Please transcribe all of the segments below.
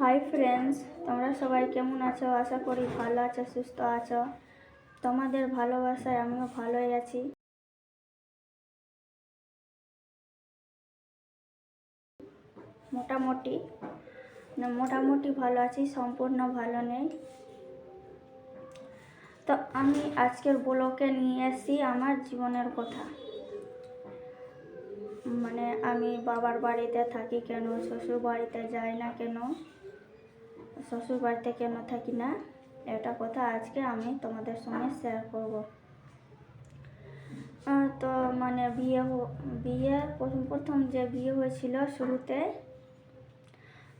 Hi friends তোমরা সবাই কেমন আছো? আশা করি ভালো আছো, সুস্থ আছো। তোমাদের ভালোবাসায় আমিও ভালোই আছি। মোটামুটি, না, মোটামুটি ভালো আছি, সম্পূর্ণ ভালো নেই। তো আমি আজকের ব্লকে নিয়ে এসেছি আমার জীবনের কথা। মানে আমি বাবার বাড়িতে থাকি কেন, শ্বশুর বাড়িতে যাই না কেন? শ্বশুর বাড়িতে কেন থাকি না? এটা কথা আজকে আমি তোমাদের সঙ্গে শেয়ার করব। তো মানে বিয়ে বিয়ে প্রথম প্রথম যে বিয়ে হয়েছিল শুরুতে,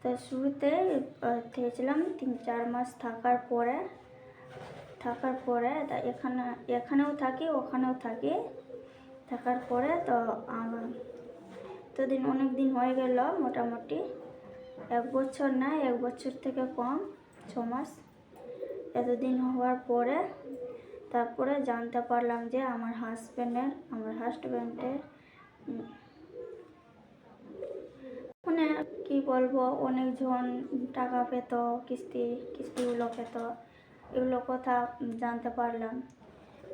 তো শুরুতে থেকেছিলাম তিন, চার মাস থাকার পরে থাকার পরে, তা এখানে, এখানেও থাকি, ওখানেও থাকি। থাকার পরে তো আমার তো দিন অনেক দিন হয়ে গেল মোটামুটি। এক বছর না, এক বছর থেকে কম, ছ মাস। এতদিন হওয়ার পরে তারপরে জানতে পারলাম যে আমার হাজব্যান্ডের আমার হাজব্যান্ডের মানে কি বলব, অনেকজন টাকা পেত, কিস্তি, কিস্তিগুলো পেত। এগুলো কথা জানতে পারলাম।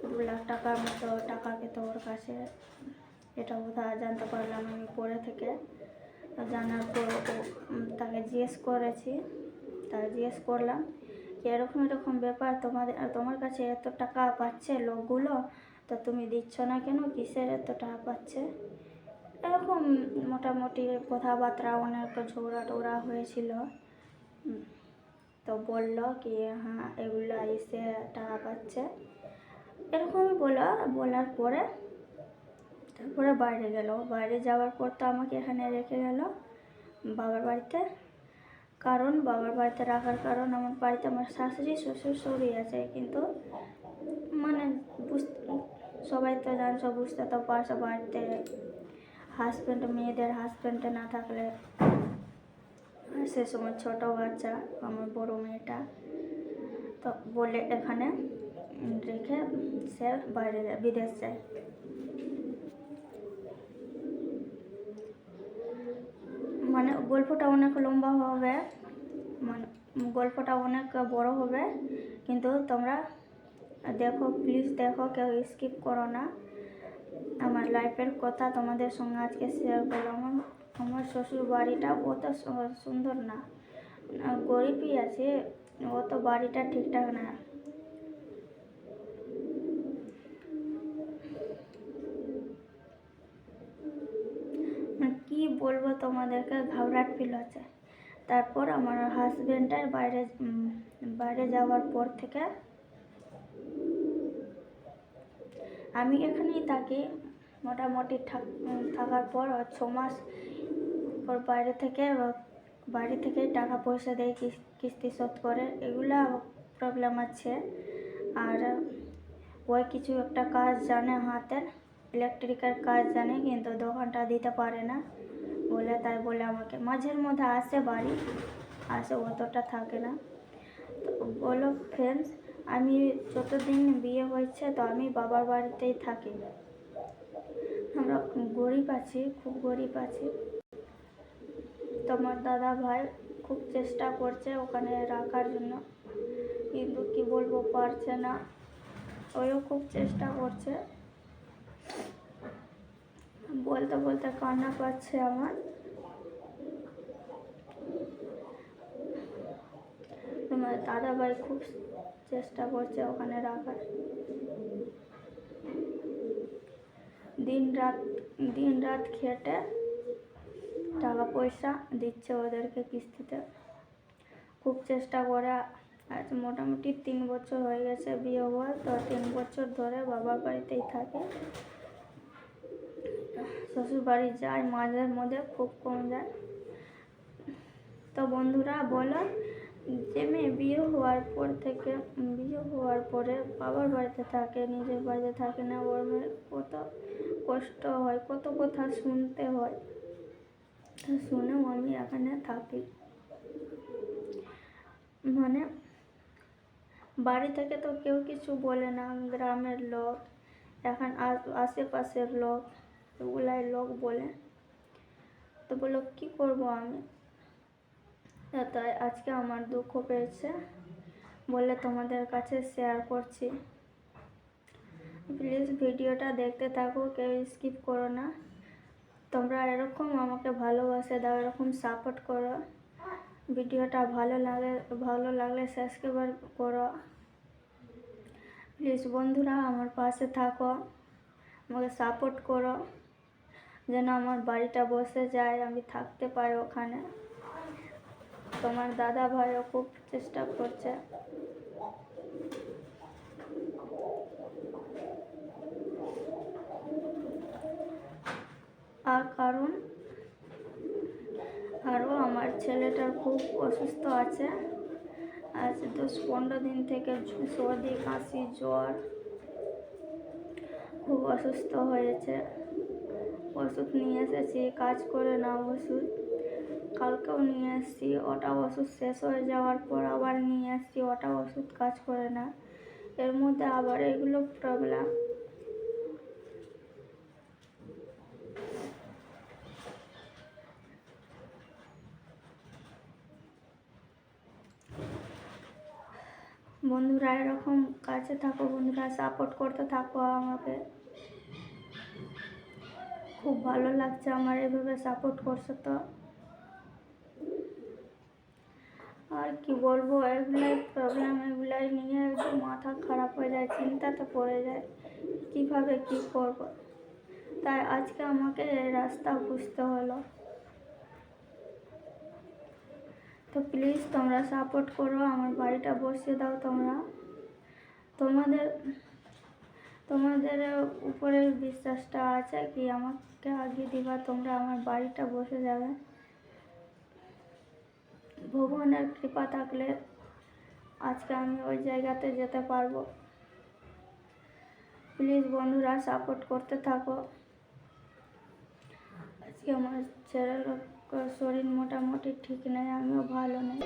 দু লাখ টাকার মতো টাকা পেত ওর কাছে। এটা কথা জানতে পারলাম আমি পরে থেকে। জানার পর তাকে জিজ্ঞেস করেছি। তাকে জিজ্ঞেস করলাম, যে এরকম এরকম ব্যাপার তোমাদের তোমার কাছে এত টাকা পাচ্ছে লোকগুলো, তো তুমি দিচ্ছ না কেন? কিসের এত টাকা পাচ্ছে? এরকম মোটামুটি কথাবার্তা, অনেক ঝগড়া টগড়া হয়েছিল। তো বলল কি হ্যাঁ এগুলো এসে টাকা পাচ্ছে। এরকমই বলল বলার পরে তারপরে বাইরে গেল। বাইরে যাওয়ার পর তো আমাকে এখানে রেখে গেল বাবার বাড়িতে। কারণ বাবার বাড়িতে রাখার কারণ আমার বাড়িতে আমার শাশুড়ি, শ্বশুর সবই আছে। কিন্তু মানে বুঝ- সবাই তো জানছো বুঝতে তো পারছ বাড়িতে হাজব্যান্ড মেয়েদের হাজব্যান্ডে না থাকলে সে সময় ছোটো বাচ্চা, আমার বড় মেয়েটা। তো বলে এখানে রেখে সে বাইরে বিদেশ যায়। মানে গল্পটা অনেক লম্বা হবে মানে গল্পটা অনেক বড় হবে, কিন্তু তোমরা দেখো প্লিজ দেখো, কেউ স্কিপ করো না। আমার লাইফের কথা তোমাদের সঙ্গে আজকে শেয়ার করলাম। আমার আমার শ্বশুর বাড়িটা অত সুন্দর না। গরিবই আছে, অত বাড়িটা ঠিকঠাক না মানে কি বলব তোমাদেরকে ঘাবড়াট ফিল হচ্ছে তারপর আমার হাজবেন্ডের বাইরে বাইরে যাওয়ার পর থেকে আমি এখানেই থাকি। মোটামুটি থাক- থাকার পর ছ মাস পর বাইরে থেকে, বাড়ি থেকে টাকা পয়সা দেয় কিস- কিস্তি শোধ করে, এগুলা প্রবলেম আছে। আর ওই কিছু একটা কাজ জানে হাতের ইলেকট্রিকের কাজ জানে, কিন্তু দোকানটা দিতে পারে না। বলে তাই বলে আমাকে মাঝের মধ্যে আসে বাড়ি, আসে অতটা থাকে না। তো বলো ফ্রেন্ডস আমি যতদিন বিয়ে হয়েছে তো আমি বাবার বাড়িতেই থাকি। আমরা গরিব আছি, খুব গরিব আছি। তোমার দাদা ভাই খুব চেষ্টা করছে ওখানে রাখার জন্য, কিন্তু কি বলব পারছে না। ওইও খুব চেষ্টা করছে। বলতে বলতে কান্না পাচ্ছে আমার। তোমার দাদা ভাই খুব চেষ্টা করছে ওখানে রাখার। দিন রাত দিন রাত খেটে টাকা পয়সা দিচ্ছে ওদেরকে কিস্তিতে। খুব চেষ্টা করে। আজ মোটামুটি তিন বছর হয়ে গেছে বিয়ে হওয়া তো তিন বছর ধরে বাবার বাড়িতেই থাকে। শ্বশুর বাড়ি যায় মাঝে মধ্যে খুব কম যায়। তো বন্ধুরা, বলো যে মেয়ে বিয়ে হওয়ার পর থেকে, বিয়ে হওয়ার পরে বাবার বাড়িতে থাকে, নিজের বাড়িতে থাকে না, ওর মেয়ের কত কষ্ট হয়, কত কথা শুনতে হয়। তা শুনেও আমি এখানে থাকি। মানে বাড়ি থেকে তো কেউ কিছু বলে না, গ্রামের লোক, এখন আশেপাশের লোক। এগুলাই লোক বলে। তো বলো কি করব আমি? তাই আজকে আমার দুঃখ পেয়েছে বলে তোমাদের কাছে শেয়ার করছি। প্লিজ ভিডিওটা দেখতে থাকো, কেউ স্কিপ করো না। তোমরা এরকম আমাকে ভালোবাসে, দাও এরকম সাপোর্ট করো। ভিডিওটা ভালো লাগে, ভালো লাগলে সাবস্ক্রাইবার করো। প্লিজ বন্ধুরা, আমার পাশে থাকো, আমাকে সাপোর্ট করো। যেন আমার বাড়িটা বসে যায়, আমি থাকতে পারি ওখানে। তোমার দাদা ভাইও খুব চেষ্টা করছে। আর কারণ, আরও আমার ছেলেটার খুব অসুস্থ আছে। আজ দশ পনেরো দিন থেকে সর্দি, কাশি, জ্বর, খুব অসুস্থ হয়েছে। ওষুধ নিয়ে এসেছি, কাজ করে না ওষুধ। কালকেও নিয়ে এসেছি, ওটা ওষুধ শেষ হয়ে যাওয়ার পর আবার নিয়ে এসেছি, ওটা ওষুধ কাজ করে না এর মধ্যে আবার এগুলো প্রবলেম বন্ধুরা এরকম কাছে থাকো, বন্ধুরা সাপোর্ট করতে থাকো আমাকে। খুব ভালো লাগছে আমার এভাবে সাপোর্ট করছ তো। আর কি বলব, এগুলাই প্রবলেম এগুলাই নিয়ে একদম মাথা খারাপ হয়ে যায়, চিন্তাতে পড়ে যায়, কীভাবে কি করব? তাই আজকে আমাকে রাস্তা বুঝতে হলো। তো প্লিজ তোমরা সাপোর্ট করো, আমার বাড়িটা বসিয়ে দাও তোমরা। তোমাদের তোমাদের উপরে বিশ্বাসটা আছে কি? আমাকে আগে দিবা, তোমরা আমার বাড়িটা বসে যাবে। ভগবানের কৃপা থাকলে আজকে আমি ওই জায়গাতে যেতে পারব। প্লিজ বন্ধুরা, সাপোর্ট করতে থাকো। আজকে আমার ছেলের শরীর মোটামুটি ঠিক নেই, আমিও ভালো নেই।